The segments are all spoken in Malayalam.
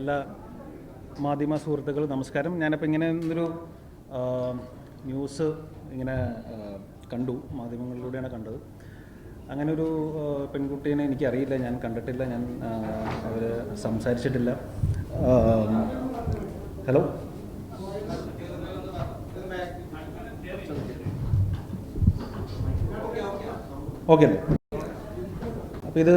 എല്ലാ മാധ്യമ സുഹൃത്തുക്കൾ നമസ്കാരം. ഞാനിപ്പോൾ ഇങ്ങനെ ഒരു ന്യൂസ് ഇങ്ങനെ കണ്ടു. മാധ്യമങ്ങളിലൂടെയാണ് കണ്ടത്. അങ്ങനെ ഒരു പെൺകുട്ടീനെ എനിക്കറിയില്ല. ഞാൻ കണ്ടിട്ടില്ല. ഞാൻ അവർ സംസാരിച്ചിട്ടില്ല. ഹലോ? ഓക്കെ. അപ്പോൾ ഇത്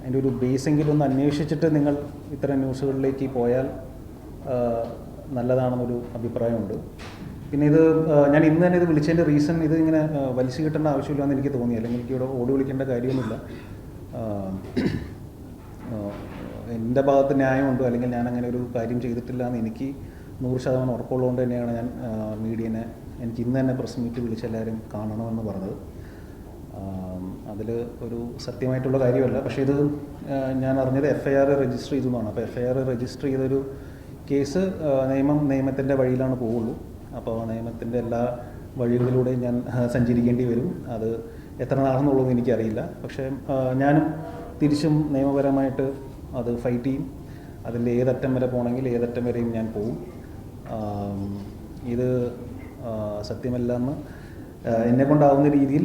അതിന്റെ ഒരു ബേസെങ്കിലും ഒന്ന് അന്വേഷിച്ചിട്ട് നിങ്ങൾ ഇത്തരം ന്യൂസുകളിലേക്ക് പോയാൽ നല്ലതാണെന്നൊരു അഭിപ്രായമുണ്ട്. പിന്നെ ഇത് ഞാൻ ഇന്ന് തന്നെ ഇത് വിളിച്ചതിന്റെ റീസൺ ഇത് ഇങ്ങനെ വലിച്ചു കിട്ടേണ്ട ആവശ്യമില്ലെന്ന് എനിക്ക് തോന്നി. അല്ലെങ്കിൽ എനിക്ക് ഇവിടെ ഓടി വിളിക്കേണ്ട കാര്യമൊന്നുമില്ല. എന്റെ ഭാഗത്ത് ന്യായമുണ്ടോ? അല്ലെങ്കിൽ ഞാൻ അങ്ങനെ ഒരു കാര്യം ചെയ്തിട്ടില്ല എന്ന് എനിക്ക് നൂറ് ശതമാനം ഉറപ്പുള്ളതുകൊണ്ട് തന്നെയാണ് ഞാൻ മീഡിയനെ എനിക്ക് ഇന്ന് തന്നെ പ്രസ് മീറ്റ് എല്ലാവരും കാണണമെന്ന് പറഞ്ഞത്. അതിൽ ഒരു സത്യമായിട്ടുള്ള കാര്യമല്ല. പക്ഷേ ഇത് ഞാൻ അറിഞ്ഞത് എഫ് ഐ ആർ രജിസ്റ്റർ ചെയ്തു എന്നാണ് അപ്പോൾ എഫ് ഐ ആർ രജിസ്റ്റർ ചെയ്തൊരു കേസ് നിയമം നിയമത്തിന്റെ വഴിയിലാണ് പോവുള്ളൂ. അപ്പോൾ നിയമത്തിന്റെ എല്ലാ വഴികളിലൂടെ ഞാൻ സഞ്ചരിക്കേണ്ടി വരും. അത് എത്ര നാളെന്നുള്ളതെന്ന് എനിക്കറിയില്ല. പക്ഷേ ഞാനും തിരിച്ചും നിയമപരമായിട്ട് അത് ഫൈറ്റ് ചെയ്യും. അതിൽ ഏതറ്റം വരെ പോകണമെങ്കിൽ ഏതറ്റം വരെയും ഞാൻ പോവും. ഇത് സത്യമല്ല സത്യമല്ലെന്ന് എന്നെ കൊണ്ടാവുന്ന രീതിയിൽ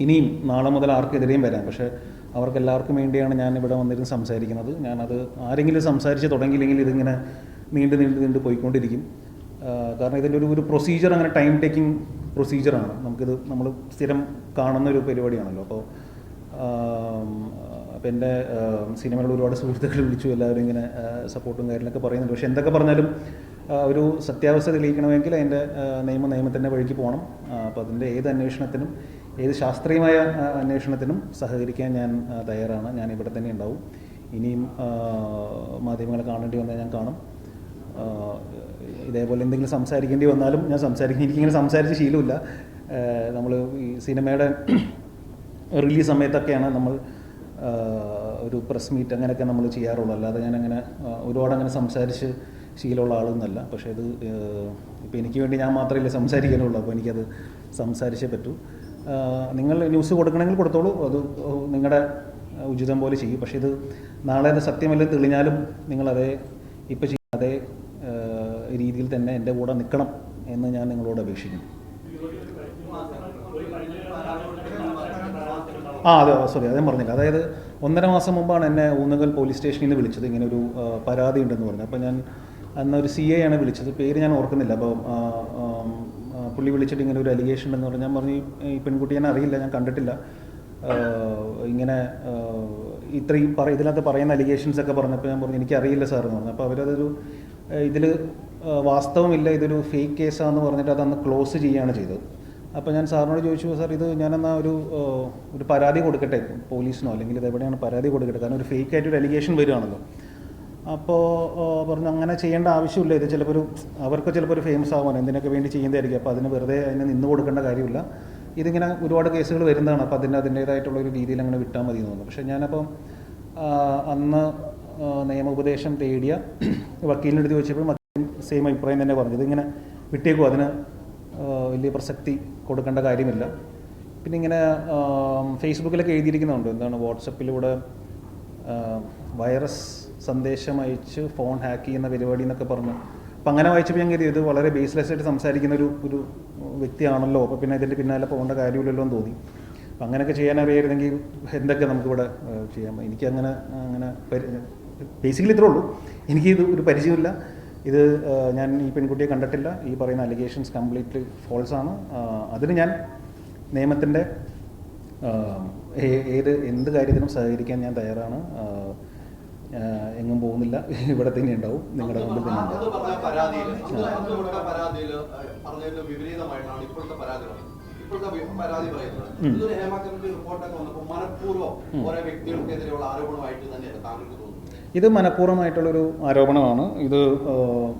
ഇനിയും നാളെ മുതൽ ആർക്കെതിരെയും വരാം. പക്ഷേ അവർക്ക് എല്ലാവർക്കും വേണ്ടിയാണ് ഞാൻ ഇവിടെ വന്നിരുന്ന് സംസാരിക്കുന്നത്. ഞാനത് ആരെങ്കിലും സംസാരിച്ച് തുടങ്ങിയില്ലെങ്കിൽ ഇതിങ്ങനെ നീണ്ടു നീണ്ടു നീണ്ടു പോയിക്കൊണ്ടിരിക്കും. കാരണം ഇതിന്റെ ഒരു ഒരു പ്രൊസീജിയർ അങ്ങനെ ടൈം ടേക്കിംഗ് പ്രൊസീജിയറാണ് നമുക്കിത് നമ്മൾ സ്ഥിരം കാണുന്ന ഒരു പരിപാടിയാണല്ലോ. അപ്പോൾ അപ്പോൾ എന്റെ സിനിമകളിൽ ഒരുപാട് സുഹൃത്തുക്കൾ വിളിച്ചു എല്ലാവരും ഇങ്ങനെ സപ്പോർട്ടും കാര്യങ്ങളൊക്കെ പറയുന്നുണ്ട്. പക്ഷേ എന്തൊക്കെ പറഞ്ഞാലും ഒരു സത്യാവസ്ഥ തെളിയിക്കണമെങ്കിൽ അതിന്റെ നിയമ നിയമത്തിന്റെ വഴിക്ക് പോകണം. അപ്പോൾ അതിന്റെ ഏത് അന്വേഷണത്തിനും ഏത് ശാസ്ത്രീയമായ അന്വേഷണത്തിനും സഹകരിക്കാൻ ഞാൻ തയ്യാറാണ്. ഞാൻ ഇവിടെ തന്നെ ഉണ്ടാവും. ഇനിയും മാധ്യമങ്ങളെ കാണേണ്ടി വന്നാൽ ഞാൻ കാണും. ഇതേപോലെ എന്തെങ്കിലും സംസാരിക്കേണ്ടി വന്നാലും ഞാൻ സംസാരിക്കും. എനിക്കിങ്ങനെ സംസാരിച്ച് ശീലമില്ല. നമ്മൾ ഈ സിനിമയുടെ റിലീസ് സമയത്തൊക്കെയാണ് നമ്മൾ ഒരു പ്രസ് മീറ്റ് അങ്ങനെയൊക്കെ നമ്മൾ ചെയ്യാറുള്ളൂ. അല്ലാതെ ഞാൻ അങ്ങനെ ഒരുപാട് അങ്ങനെ സംസാരിച്ച് ശീലമുള്ള ആളൊന്നുമല്ല. പക്ഷേ അത് ഇപ്പോൾ എനിക്ക് വേണ്ടി ഞാൻ മാത്രമല്ലേ സംസാരിക്കാനുള്ളൂ. അപ്പോൾ എനിക്കത് സംസാരിച്ചേ പറ്റൂ. നിങ്ങൾ ന്യൂസ് കൊടുക്കണമെങ്കിൽ കൊടുത്തോളൂ. അത് നിങ്ങളുടെ ഉചിതം പോലെ ചെയ്യും. പക്ഷേ ഇത് നാളെ അത് സത്യമല്ല തെളിഞ്ഞാലും നിങ്ങളതേ ഇപ്പോൾ ചെയ്യുന്ന അതേ രീതിയിൽ തന്നെ എന്റെ കൂടെ നിൽക്കണം എന്ന് ഞാൻ നിങ്ങളോട് അപേക്ഷിക്കുന്നു. ആ അതെ സോറി അതേ പറഞ്ഞില്ല. അതായത് ഒന്നര മാസം മുമ്പാണ് എന്നെ ഊന്നുകൽ പോലീസ് സ്റ്റേഷനിൽ നിന്ന് വിളിച്ചത്. ഇങ്ങനെ ഒരു പരാതി ഉണ്ടെന്ന് പറഞ്ഞു. അപ്പോൾ ഞാൻ അന്ന് ഒരു സി എ ആണ് വിളിച്ചത്. പേര് ഞാൻ ഓർക്കുന്നില്ല. അപ്പോൾ പുള്ളി വിളിച്ചിട്ട് ഇങ്ങനെ ഒരു അലിഗേഷൻ എന്ന് പറഞ്ഞു. ഞാൻ പറഞ്ഞു "ഈ- പെൺകുട്ടി ഞാൻ അറിയില്ല ഞാൻ കണ്ടിട്ടില്ല. ഇങ്ങനെ ഇത്രയും പറ ഇതിനകത്ത് പറയുന്ന അലിഗേഷൻസ് ഒക്കെ പറഞ്ഞപ്പോൾ ഞാൻ പറഞ്ഞു എനിക്കറിയില്ല സാർ എന്ന് പറഞ്ഞു. അപ്പോൾ അവരതൊരു ഇതിൽ വാസ്തവമില്ല ഇതൊരു ഫേക്ക് കേസാന്ന് പറഞ്ഞിട്ട് അതന്ന് ക്ലോസ് ചെയ്യുകയാണ് ചെയ്തത്. അപ്പോൾ ഞാൻ സാറിനോട് ചോദിച്ചു സാർ ഇത് ഞാനെന്നാ ഒരു ഒരു പരാതി കൊടുക്കട്ടെ? പോലീസിനോ അല്ലെങ്കിൽ ഇത് എവിടെയാണ് പരാതി കൊടുക്കട്ടെ? കാരണം ഒരു ഫേക്ക് ആയിട്ട് ഒരു അലിഗേഷൻ വരികയാണല്ലോ. അപ്പോൾ പറഞ്ഞു അങ്ങനെ ചെയ്യേണ്ട ആവശ്യമില്ല. ഇത് ചിലപ്പോൾ ഒരു അവർക്ക് ചിലപ്പോൾ ഒരു ഫേമസ് ആവാൻ എന്തിനൊക്കെ വേണ്ടി ചെയ്യുന്നതായിരിക്കും. അപ്പോൾ അതിന് വെറുതെ അതിനെ നിന്ന് കൊടുക്കേണ്ട കാര്യമില്ല. ഇതിങ്ങനെ ഒരുപാട് കേസുകൾ വരുന്നതാണ്. അപ്പോൾ അതിന് അതിന്റേതായിട്ടുള്ള ഒരു രീതിയിൽ അങ്ങനെ വിട്ടാൽ മതി എന്ന് തോന്നുന്നു. പക്ഷേ ഞാനപ്പം അന്ന് നിയമോപദേശം തേടിയ വക്കീലിനടുത്ത് ചോദിച്ചപ്പോൾ വക്കീൽ സെയിം അഭിപ്രായം തന്നെ പറഞ്ഞു. ഇതിങ്ങനെ വിട്ടേക്കും. അതിന് വലിയ പ്രസക്തി കൊടുക്കേണ്ട കാര്യമില്ല. പിന്നെ ഇങ്ങനെ ഫേസ്ബുക്കിലൊക്കെ എഴുതിയിരിക്കുന്നുണ്ട്. എന്താണ് വാട്സപ്പിലൂടെ വൈറസ് സന്ദേശം അയച്ച് ഫോൺ ഹാക്ക് ചെയ്യുന്ന പരിപാടി എന്നൊക്കെ പറഞ്ഞു. അപ്പം അങ്ങനെ വായിച്ചപ്പോൾ ഞാൻ കരുതി ഇത് വളരെ ബേസ്ലെസ് ആയിട്ട് സംസാരിക്കുന്ന ഒരു ഒരു വ്യക്തിയാണല്ലോ. അപ്പോൾ പിന്നെ ഇതിന്റെ പിന്നാലെ പോകേണ്ട കാര്യമില്ലല്ലോ എന്ന് തോന്നി. അപ്പം അങ്ങനെയൊക്കെ ചെയ്യാൻ അറിയായിരുന്നെങ്കിൽ എന്തൊക്കെ നമുക്കിവിടെ ചെയ്യാം. എനിക്ക് അങ്ങനെ അങ്ങനെ ബേസിക്കലി ഇത്രേ ഉള്ളൂ. എനിക്ക് ഇത് ഒരു പരിചയമില്ല ഇത് ഞാൻ ഈ പെൺകുട്ടിയെ കണ്ടിട്ടില്ല. ഈ പറയുന്ന അലിഗേഷൻസ് കംപ്ലീറ്റ്ലി ഫോൾസ് ആണ്. അതിന് ഞാൻ നിയമത്തിന്റെ ഏത് എന്ത് കാര്യത്തിനും സഹകരിക്കാൻ ഞാൻ തയ്യാറാണ്. എങ്ങും പോകുന്നില്ല. ഇവിടെ തന്നെ ഉണ്ടാവും. നിങ്ങളുടെ മുമ്പിൽ തന്നെ ഉണ്ടാവും. പരാതി പറയുന്നത് പരാതി പറയുന്നത്. ഉം. ഇതൊരു ഹേമ കമ്മിറ്റി റിപ്പോർട്ടൊക്കെ വന്നപ്പോൾ മനഃപൂർവം ഉം. ഓരോ വ്യക്തികൾക്കെതിരെയുള്ള ആരോപണമായിട്ട് തന്നെയാണ് താങ്കൾക്ക് തോന്നുന്നത് ഇത് മനഃപൂർവമായിട്ടുള്ളൊരു ആരോപണമാണ്. ഇത്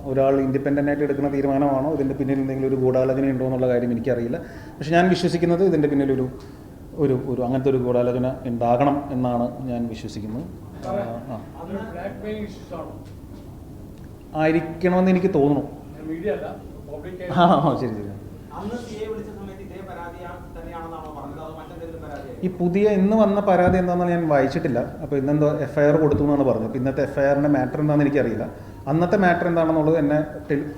ഒരാൾ ഇൻഡിപെൻഡന്റ് ആയിട്ട് എടുക്കുന്ന തീരുമാനമാണോ? ഇതിന്റെ പിന്നിൽ എന്തെങ്കിലും ഒരു ഗൂഢാലോചന ഉണ്ടോ എന്നുള്ള കാര്യം എനിക്കറിയില്ല. പക്ഷെ ഞാൻ വിശ്വസിക്കുന്നത് ഇതിന്റെ പിന്നിലൊരു ഒരു ഒരു അങ്ങനത്തെ ഒരു ഗൂഢാലോചന ഉണ്ടാകണം എന്നാണ് ഞാൻ വിശ്വസിക്കുന്നത്. ആയിരിക്കണമെന്ന് എനിക്ക് തോന്നുന്നു. മീഡിയ അല്ല പബ്ലിക് ആ ശരി ശരി. ഈ പുതിയ ഇന്ന് വന്ന പരാതി എന്താണെന്ന് ഞാൻ വായിച്ചിട്ടില്ല. അപ്പോൾ ഇന്നെന്തോ എഫ്ഐആർ കൊടുത്തു എന്നാണ് പറഞ്ഞത്. അപ്പോൾ ഇന്നത്തെ എഫ്ഐആറിന്റെ മാറ്റർ എന്താണെന്ന് എനിക്കറിയില്ല. അന്നത്തെ മാറ്റർ എന്താണെന്നുള്ളത് എന്നെ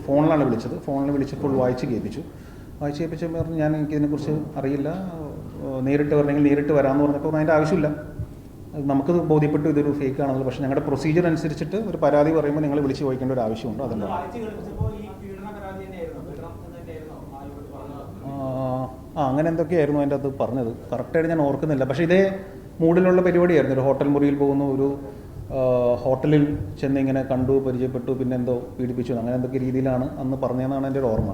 ഫോണിലാണ് വിളിച്ചത്. ഫോണിൽ വിളിച്ചപ്പോൾ വായിച്ച് കേൾപ്പിച്ചു. വായിച്ച് കേൾപ്പിച്ചപ്പോൾ പറഞ്ഞു ഞാൻ എനിക്കിതിനെക്കുറിച്ച് അറിയില്ല. നേരിട്ട് വരണമെങ്കിൽ നേരിട്ട് വരാമെന്ന് പറഞ്ഞപ്പോൾ അതിന്റെ ആവശ്യമില്ല. നമുക്ക് ബോധ്യപ്പെട്ടു ഇതൊരു ഫേക്ക് ആണെന്നുള്ളത്. പക്ഷേ ഞങ്ങളുടെ പ്രൊസീജിയർ അനുസരിച്ചിട്ട് ഒരു പരാതി പറയുമ്പോൾ നിങ്ങൾ വിളിച്ച് ചോദിക്കേണ്ട ഒരു ആവശ്യമുണ്ട്. അതല്ല ആ, അങ്ങനെ എന്തൊക്കെയായിരുന്നു അതിന്റെ അത് പറഞ്ഞത്? കറക്റ്റായിട്ട് ഞാൻ ഓർക്കുന്നില്ല. പക്ഷേ ഇതേ മൂഡിലുള്ള പരിപാടിയായിരുന്നു. ഒരു ഹോട്ടൽ മുറിയിൽ പോകുന്ന ഒരു ഹോട്ടലിൽ ചെന്ന് ഇങ്ങനെ കണ്ടു പരിചയപ്പെട്ടു പിന്നെ എന്തോ പീഡിപ്പിച്ചു. അങ്ങനെ എന്തൊക്കെ രീതിയിലാണ് അന്ന് പറഞ്ഞതെന്നാണ് എന്റെ ഒരു ഓർമ്മ.